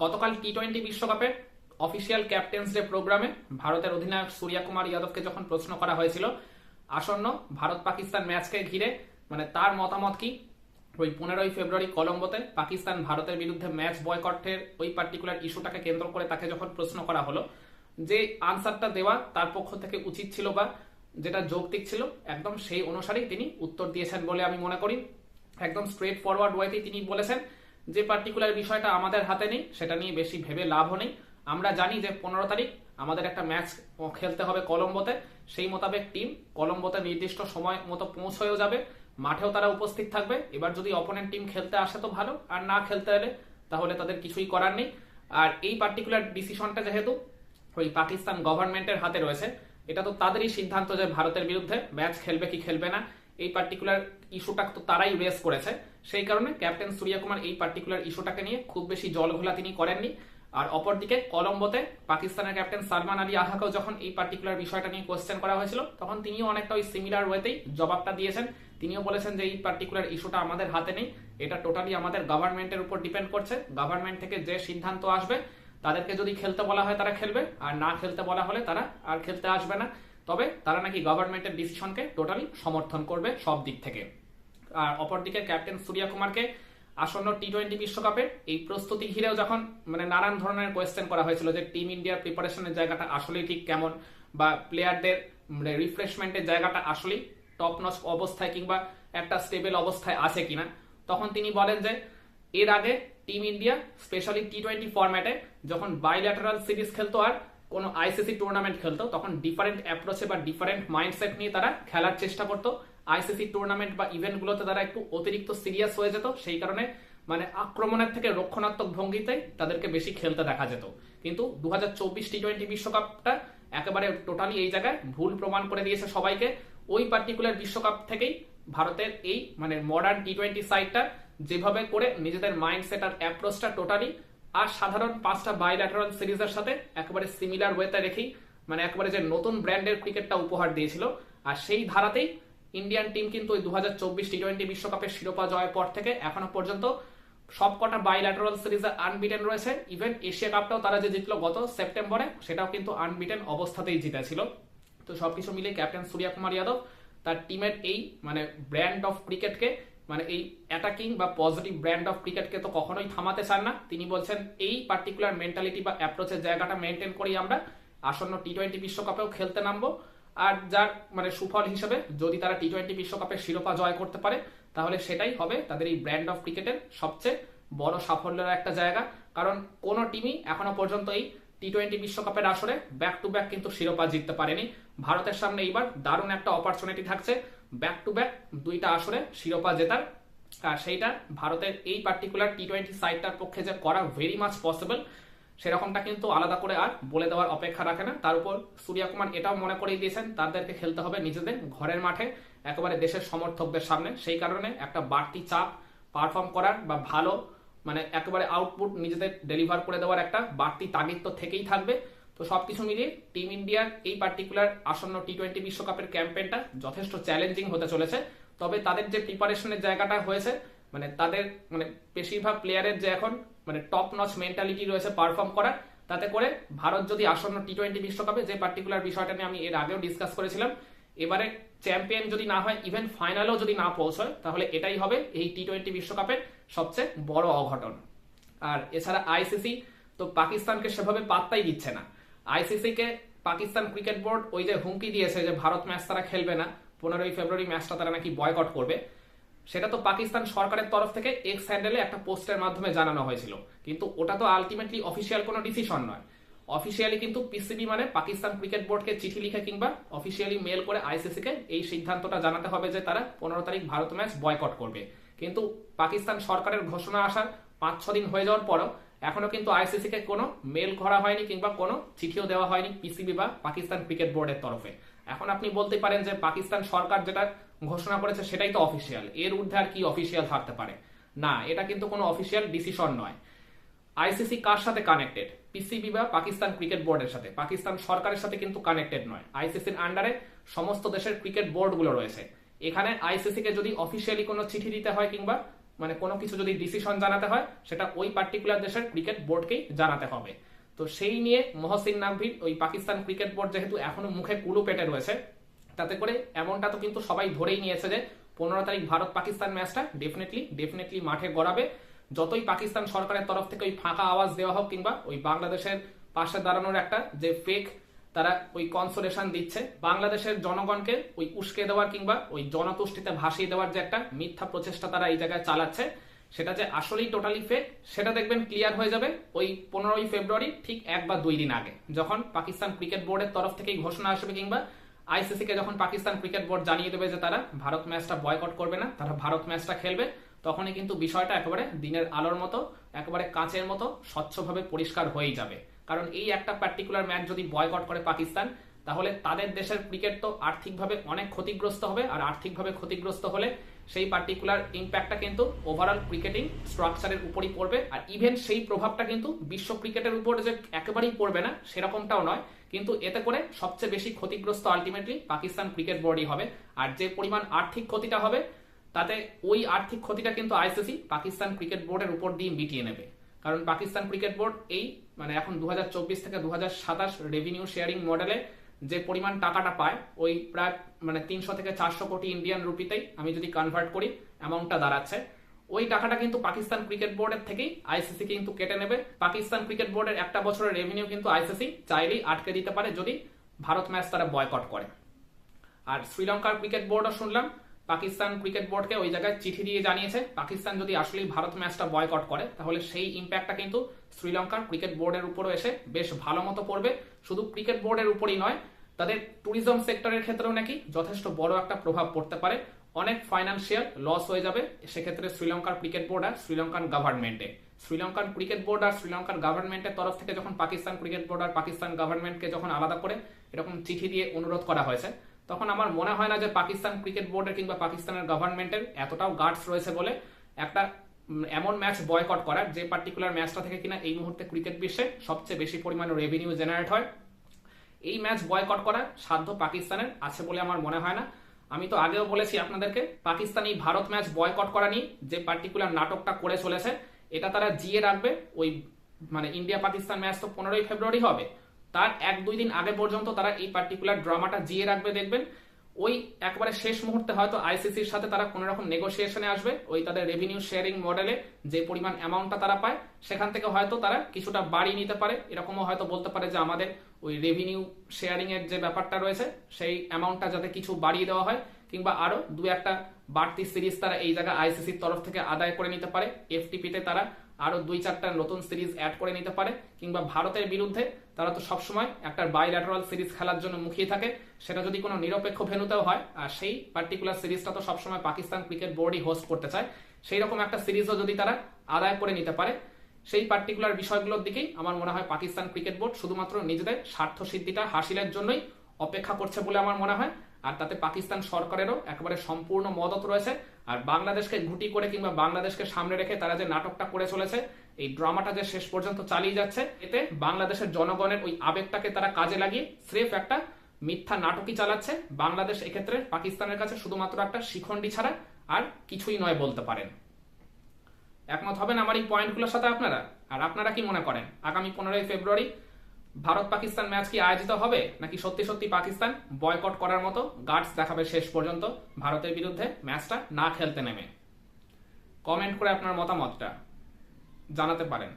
গতকাল T twenty বিশ্বকাপে official captains day প্রোগ্রামে ভারতের অধিনায়ক সূর্যা কুমার যাদবকে যখন প্রশ্ন করা হয়েছিল, আসন্ন ভারত পাকিস্তান ম্যাচকে ঘিরে মানে তার মতামত কি? ওই পনেরোই ফেব্রুয়ারি কলম্বোতে পাকিস্তান ভারতের বিরুদ্ধে ম্যাচ বয়কটের ওই পার্টিকুলার ইস্যুটাকে কেন্দ্র করে তাকে যখন প্রশ্ন করা হলো, যে আনসারটা দেওয়া তার পক্ষ থেকে উচিত ছিল বা যেটা যৌক্তিক ছিল, একদম সেই অনুসারেই তিনি উত্তর দিয়েছেন বলে আমি মনে করি। একদম স্ট্রেট ফরওয়ার্ড ওয়েতেই তিনি বলেছেন। যে পার্টিকুলার বিষয়টা আমাদের হাতে নেই, সেটা নিয়ে বেশি ভেবে লাভও নেই। আমরা জানি যে পনেরো তারিখ আমাদের একটা ম্যাচ খেলতে হবে কলম্বোতে। সেই মোতাবেক টিম কলম্বোতে নির্দিষ্ট সময় মতো পৌঁছয়েও যাবে। মাঠেও তারা উপস্থিত থাকবে। এবার যদি অপোনেন্ট টিম খেলতে আসে তো ভালো, আর না খেলতে এলে তাহলে তাদের কিছুই করার নেই। আর এই পার্টিকুলার ডিসিশনটা যেহেতু ওই পাকিস্তান গভর্নমেন্টের হাতে রয়েছে, এটা তো তাদেরই সিদ্ধান্ত যে ভারতের বিরুদ্ধে ম্যাচ খেলবে কি খেলবে না। এই পার্টিকুলার ইস্যুটা তো তারাই রেস করেছে। সেই কারণে ক্যাপ্টেন সূর্যকুমার এই পার্টিকুলার ইস্যুটাকে নিয়ে খুব বেশি জলঘোলা তিনি করেননি। আর অপরদিকে কলম্বোতে পাকিস্তানের ক্যাপ্টেন সালমান আলী আহাকেও যখন এই পার্টিকুলার বিষয়টা নিয়ে কোয়েশ্চেন করা হয়েছিল, তখন তিনিও অনেকটা ওই সিমিলার ওয়েতেই জবাবটা দিয়েছেন। তিনিও বলেছেন যে এই পার্টিকুলার ইস্যুটা আমাদের হাতে নেই। এটা টোটালি আমাদের গভর্নমেন্টের উপর ডিপেন্ড করছে। গভর্নমেন্ট থেকে যে সিদ্ধান্ত আসবে, তাদেরকে যদি খেলতে বলা হয় তারা খেলবে, আর না খেলতে বলা হলে তারা আর খেলতে আসবে না। তবে তারা নাকি গভর্নমেন্টের ডিসিশনকে টোটালি সমর্থন করবে সব দিক থেকে। আর অপরদিকে ক্যাপ্টেন সূর্যা কুমারকে আসন্ন টি টোয়েন্টি বিশ্বকাপের এই প্রস্তুতি ঘিরেও যখন মানে নানান ধরনের কোয়েশ্চেন করা হয়েছিল যে টিম ইন্ডিয়ার প্রিপারেশনের জায়গাটা আসলেই ঠিক কেমন বা প্লেয়ারদের মানে রিফ্রেশমেন্টের জায়গাটা আসলেই টপ নচ অবস্থায় কিংবা একটা স্টেবল অবস্থায় আছে কিনা, তখন তিনি বলেন যে এর আগে team India specially T twenty ফরম্যাটে যখন বাইল্যাটারাল সিরিজ খেলতো আর কোনো আইসিসি টুর্নামেন্ট খেলতো, তখন ডিফারেন্ট অ্যাপ্রোচে বা ডিফারেন্ট মাইন্ডসেট নিয়ে তারা খেলার চেষ্টা করতো। আইসিসি টুর্নামেন্ট বা ইভেন্টগুলোতে তারা একটু অতিরিক্ত সিরিয়াস হয়ে যেত, সেই কারণে মানে আক্রমণের থেকে রক্ষণাত্মক ভঙ্গিতে তাদেরকে বেশি খেলতে দেখা যেত। কিন্তু দু হাজার চব্বিশ টি টোয়েন্টি বিশ্বকাপটা একেবারে টোটালি এই জায়গায় ভুল প্রমাণ করে দিয়েছে সবাইকে। ওই পার্টিকুলার বিশ্বকাপ থেকেই ভারতের এই মানে মডার্ন টি টোয়েন্টি সাইডটা যেভাবে করে নিজেদের মাইন্ডসেট আর অ্যাপ্রোচটা টোটালি আর সাধারণ পাঁচটা বাইল্যাটারাল সিরিজের সাথে একেবারে সিমিলার ওয়েতে রেখেই মানে একেবারে যে নতুন ব্র্যান্ডের ক্রিকেটটা উপহার দিয়েছিল। আর সেই ধারাতেই ইন্ডিয়ান টিম কিন্তু ওই দু হাজার চব্বিশ টি টোয়েন্টি বিশ্বকাপের শিরোপা জয়ের পর থেকে এখনও পর্যন্ত সবকটা বাইল্যাটারাল সিরিজে আনবিটেন রয়েছে। ইভেন এশিয়া কাপটাও তারা যে জিতলো গত সেপ্টেম্বরে সেটাও কিন্তু আনবিটেন অবস্থাতেই জিতেছিল। তো সবকিছু মিলে ক্যাপ্টেন সূর্যা কুমার যাদব তার টিমের এই মানে ব্র্যান্ড অফ ক্রিকেটকে মানে এই অ্যাটাকিং বা পজিটিভ ব্র্যান্ড অফ ক্রিকেটকে তো কখনোই থামাতে চান না। তিনি বলছেন, এই পার্টিকুলার মেন্টালিটি বা অ্যাপ্রোচের জায়গাটা মেনটেন করি আমরা আসন্ন টি টোয়েন্টি বিশ্বকাপেও খেলতে নামবো। আর যার মানে সুফল হিসেবে যদি তারা টি টোয়েন্টি বিশ্বকাপের শিরোপা জয় করতে পারে, তাহলে সেটাই হবে তাদের এই ব্র্যান্ড অফ ক্রিকেটের সবচেয়ে বড় সাফল্যের একটা জায়গা। কারণ কোন টিমই এখনও পর্যন্ত এই টি টোয়েন্টি বিশ্বকাপের আসরে ব্যাক টু ব্যাক কিন্তু শিরোপা জিততে পারেনি। ভারতের সামনে এইবার দারুণ একটা অপরচুনিটি থাকছে। ব্যাক টু ব্যাক দুইটা আসরে শিরোপা জেতার। আর সেইটা ভারতের এই পার্টিকুলার টি টোয়েন্টি সাইডটার পক্ষে যে করা ভেরি মাচ পসিবল সেরকমটা কিন্তু আলাদা করে আর বলে দেওয়ার অপেক্ষা রাখে না। তার উপর সূর্যা কুমার এটাও মনে করিয়ে দিয়েছেন, তাদেরকে খেলতে হবে নিজেদের ঘরের মাঠে, একেবারে দেশের সমর্থকদের সামনে। সেই কারণে একটা বাড়তি চাপ পারফর্ম করার বা ভালো মানে একেবারে আউটপুট নিজেদের ডেলিভার করে দেওয়ার একটা বাড়তি তাগিদ তো থেকেই থাকবে। তো সবকিছু মিলিয়ে টিম ইন্ডিয়ার এই পার্টিকুলার আসন্ন টি টোয়েন্টি বিশ্বকাপের ক্যাম্পেইনটা যথেষ্ট চ্যালেঞ্জিং হতে চলেছে। তবে তাদের যে প্রিপারেশনের জায়গাটা হয়েছে মানে তাদের মানে বেশিরভাগ প্লেয়ারের যে এখন মানে টপ নচ মেন্টালিটি রয়েছে পারফর্ম করার তাতে করে ভারত যদি আসন্ন টি টোয়েন্টি বিশ্বকাপে যে পার্টিকুলার বিষয়টা নিয়ে আমি এর আগেও ডিসকাস করেছিলাম, এবারে চ্যাম্পিয়ন যদি না হয় ইভেন ফাইনালেও যদি না পৌঁছয়, তাহলে এটাই হবে এই টি টোয়েন্টি বিশ্বকাপের সবচেয়ে বড় অঘটন। আর এছাড়া আইসিসি তো পাকিস্তানকে সেভাবে পাত্তাই দিচ্ছে না। আইসিসি কে পাকিস্তান ক্রিকেট বোর্ড ওই যে হুমকি দিয়েছে যে ভারত ম্যাচ তারা খেলবে না, পনেরোই ফেব্রুয়ারি ম্যাচটা তারা নাকি বয়কট করবে। সেটা তো পাকিস্তান সরকারের তরফ থেকে এক্স হ্যান্ডেলে একটা পোস্টের মাধ্যমে জানানো হয়েছিল। কিন্তু ওটা তো আলটিমেটলি অফিসিয়াল কোনো ডিসিশন নয়। অফিসিয়ালি কিন্তু পিসিবি মানে পাকিস্তান ক্রিকেট বোর্ডকে চিঠি লিখে কিংবা অফিসিয়ালি মেল করে আইসিসি কে এই সিদ্ধান্তটা জানাতে হবে যে তারা পনেরো তারিখ ভারত ম্যাচ বয়কট করবে। কিন্তু পাকিস্তান সরকারের ঘোষণা আসার পাঁচ ছ দিন হয়ে যাওয়ার পরও এখনও কিন্তু আইসিসি কে কোনো মেল করা হয়নি কিংবা কোনো চিঠিও দেওয়া হয়নি পিসিবি বা পাকিস্তান ক্রিকেট বোর্ডের তরফে। এখন আপনি বলতে পারেন যে পাকিস্তান সরকার যেটা ঘোষণা করেছে সেটাই তো অফিসিয়াল এর ঊর্ধ্বে আর কি অফিসিয়াল থাকতে পারে। না, এটা কিন্তু কোনো অফিসিয়াল ডিসিশন নয়। আইসিসি কার সাথে কানেক্টেড পিসিবি বা পাকিস্তান ক্রিকেট বোর্ডের সাথে। পাকিস্তান সরকারের সাথে কিন্তু কানেক্টেড নয়। আইসিসির আন্ডারে সমস্ত দেশের ক্রিকেট বোর্ডগুলো রয়েছে। এখানে আইসিসি কে যদি অফিসিয়ালি কোনো চিঠি দিতে হয় কিংবা মানে কোনো কিছু যদি ডিসিশন জানাতে হয়, সেটা ওই পার্টিকুলার দেশের ক্রিকেট বোর্ডকেই জানাতে হবে। তো সেই নিয়ে মহসিন নাকভির ওই পাকিস্তান ক্রিকেট বোর্ড যেহেতু এখনও মুখে কুলু পেটে রয়েছে, তাতে করে এমনটা তো কিন্তু সবাই ধরেই নিয়েছে যে পনেরো তারিখ ভারত পাকিস্তান ম্যাচটা ডেফিনেটলি ডেফিনেটলি মাঠে গড়াবে। যতই পাকিস্তান সরকারের তরফ থেকে ওই ফাঁকা আওয়াজ দেওয়া হোক কিংবা ওই বাংলাদেশের পাশে দাঁড়ানোর একটা যে ফেক তারা ওই কনসোলেশন দিচ্ছে। বাংলাদেশের জনগণকে ওই উস্কে দেওয়ার কিংবা ওই জনতুষ্টিতে ভাসিয়ে দেওয়ার যে একটা মিথ্যা প্রচেষ্টা তারা এই জায়গায় চালাচ্ছে, সেটা যে আসলেই টোটালি ফেক সেটা দেখবেন ক্লিয়ার হয়ে যাবে ওই পনেরোই ফেব্রুয়ারি ঠিক এক বা দুই দিন আগে, যখন পাকিস্তান ক্রিকেট বোর্ডের তরফ থেকেই ঘোষণা আসবে কিংবা আইসিসি কে যখন পাকিস্তান ক্রিকেট বোর্ড জানিয়ে দেবে যে তারা ভারত ম্যাচটা বয়কট করবে না, তারা ভারত ম্যাচটা খেলবে, তখনই কিন্তু বিষয়টা একেবারে দিনের আলোর মতো, একেবারে কাঁচের মতো, স্বচ্ছভাবে পরিষ্কার হয়েই যাবে। কারণ এই একটা পার্টিকুলার ম্যাচ যদি বয়কট করে পাকিস্তান, তাহলে তাদের দেশের ক্রিকেট তো আর্থিকভাবে অনেক ক্ষতিগ্রস্ত হবে, আর আর্থিকভাবে ক্ষতিগ্রস্ত হলে সেই পার্টিকুলার ইম্প্যাক্টটা কিন্তু ওভারঅল ক্রিকেটিং স্ট্রাকচারের উপরই পড়বে, আর ইভেন সেই প্রভাবটা কিন্তু বিশ্ব ক্রিকেটের উপর যে একেবারেই পড়বে না, সেরকমটাও নয়। কিন্তু এতে করে সবচেয়ে বেশি ক্ষতিগ্রস্ত আলটিমেটলি পাকিস্তান ক্রিকেট বোর্ডই হবে। আর যে পরিমাণ আর্থিক ক্ষতিটা হবে, তাতে ওই আর্থিক ক্ষতিটা কিন্তু আইসিসি পাকিস্তান ক্রিকেট বোর্ডের উপর দিয়ে মিটিয়ে নেবে। কারণ পাকিস্তান ক্রিকেট বোর্ড এই মানে এখন দু হাজার চব্বিশ থেকে দু হাজার সাতাশ রেভিনিউ শেয়ারিং মডেলে যে পরিমাণ টাকাটা পায়, ওই প্রায় মানে তিনশো থেকে চারশো কোটি ইন্ডিয়ান রুপিতেই আমি যদি কনভার্ট করি অ্যামাউন্টটা দাঁড়াচ্ছে। ওই টাকাটা কিন্তু পাকিস্তান ক্রিকেট বোর্ডের থেকেই আইসিসি কিন্তু কেটে নেবে। পাকিস্তান ক্রিকেট বোর্ডের একটা বছরের রেভিনিউ কিন্তু আইসিসি চাইলেই আটকে দিতে পারে যদি ভারত ম্যাচ তারা বয়কট করে। আর শ্রীলঙ্কার ক্রিকেট বোর্ডও শুনলাম পাকিস্তান ক্রিকেট বোর্ডকে ওই জায়গায় চিঠি দিয়ে জানিয়েছে। পাকিস্তান যদি আসলেই ভারত ম্যাচটা বয়কট করে, তাহলে সেই ইম্প্যাক্টটা কিন্তু শ্রীলঙ্কার ক্রিকেট বোর্ডের উপরও এসে বেশ ভালো মতো পড়বে। শুধু ক্রিকেট বোর্ডের উপরই নয়, তাদের ট্যুরিজম সেক্টরের ক্ষেত্রেও নাকি যথেষ্ট বড় একটা প্রভাব পড়তে পারে। অনেক ফাইন্যান্সিয়াল লস হয়ে যাবে সেক্ষেত্রে শ্রীলঙ্কার ক্রিকেট বোর্ড আর শ্রীলঙ্কান গভর্নমেন্টে শ্রীলঙ্কান ক্রিকেট বোর্ড আর শ্রীলঙ্কার গভর্নমেন্টের তরফ থেকে যখন পাকিস্তান ক্রিকেট বোর্ড আর পাকিস্তান গভর্নমেন্টকে যখন আলাদা করে এরকম চিঠি দিয়ে অনুরোধ করা হয়েছে তখন আমার মনে হয় না যে পাকিস্তান ক্রিকেট বোর্ডের কিংবা পাকিস্তানের গভর্নমেন্টের এতটাও গার্ডস রয়েছে বলে একটা এমন ম্যাচ বয়কট করার যে পার্টিকুলার ম্যাচটা থেকে কিনা এই মুহূর্তে ক্রিকেট বিশ্বে সবচেয়ে বেশি পরিমাণে রেভিনিউ জেনারেট হয়। এই ম্যাচ বয়কট করার সাধ্য পাকিস্তানের আছে বলে আমার মনে হয় না। আমি তো আগেও বলেছি আপনাদেরকে, পাকিস্তান এই ভারত ম্যাচ বয়কট করা নিয়ে যে পার্টিকুলার নাটকটা করে চলেছে, এটা তারা জিয়ে রাখবে। ওই মানে ইন্ডিয়া পাকিস্তান ম্যাচ তো পনেরোই ফেব্রুয়ারি হবে। তার এক দুই দিন আগে পর্যন্ত তারা এই পার্টিকুলার ড্রামাটা জিয়ে রাখবে, দেখবেন। ওই একবারে শেষ মুহূর্তে হয়তো আইসিসির সাথে তারা কোনো রকম নেগোসিয়েশনে আসবে। ওই তাদের রেভিনিউ শেয়ারিং মডেলে যে পরিমাণ অ্যামাউন্টটা তারা পায়, সেখান থেকে হয়তো তারা কিছুটা বাড়িয়ে নিতে পারে। এরকমও হয়তো বলতে পারে যে আমাদের ওই রেভিনিউ শেয়ারিং এর যে ব্যাপারটা রয়েছে, সেই অ্যামাউন্টটা যাতে কিছু বাড়িয়ে দেওয়া হয়, কিংবা আরও দু একটা বাড়তি সিরিজ তারা এই জায়গায় আইসিসির তরফ থেকে আদায় করে নিতে পারে। এফটিপিতে তারা আরও দুই চারটা নতুন সিরিজ অ্যাড করে নিতে পারে, কিংবা ভারতের বিরুদ্ধে তারা তো সবসময় একটা বাইল্যাটারাল সিরিজ খেলার জন্য মুখিয়ে থাকে, সেটা যদি কোনো নিরপেক্ষ ভেনুতেও হয়, আর সেই পার্টিকুলার সিরিজটা তো সবসময় পাকিস্তান ক্রিকেট বোর্ডই হোস্ট করতে চায় সেই রকম একটা সিরিজও যদি তারা আদায় করে নিতে পারে, সেই পার্টিকুলার বিষয়গুলোর দিকেই আমার মনে হয় পাকিস্তান ক্রিকেট বোর্ড শুধুমাত্র নিজেদের স্বার্থ সিদ্ধিটা হাসিলের জন্যই অপেক্ষা করছে বলে আমার মনে হয়। আর তাতে পাকিস্তান সরকারেরও একেবারে সম্পূর্ণ মদত রয়েছে। আর বাংলাদেশকে ঘুটি করে কিংবা বাংলাদেশকে সামনে রেখে তারা যে নাটকটা করে চলেছে, এই ড্রামাটা যে শেষ পর্যন্ত চালিয়ে যাচ্ছে, এতে বাংলাদেশের জনগণের ওই আবেগটাকে তারা কাজে লাগিয়ে স্রেফ একটা মিথ্যা নাটকই চালাচ্ছে। বাংলাদেশ এক্ষেত্রে পাকিস্তানের কাছে শুধুমাত্র একটা শিখণ্ডি ছাড়া আর কিছুই নয় বলতে পারেন। একমত হবেন আমার এই পয়েন্টগুলোর সাথে আপনারা? আর আপনারা কি মনে করেন? আগামী পনেরোই ফেব্রুয়ারি ভারত পাকিস্তান ম্যাচ কি আয়োজিত হবে? নাকি সত্যি সত্যি পাকিস্তান বয়কট করার মতো গার্ডস দেখাবে শেষ পর্যন্ত ভারতের বিরুদ্ধে ম্যাচটা না খেলতে নেমে? কমেন্ট করে আপনার মতামতটা জানাতে পারেন।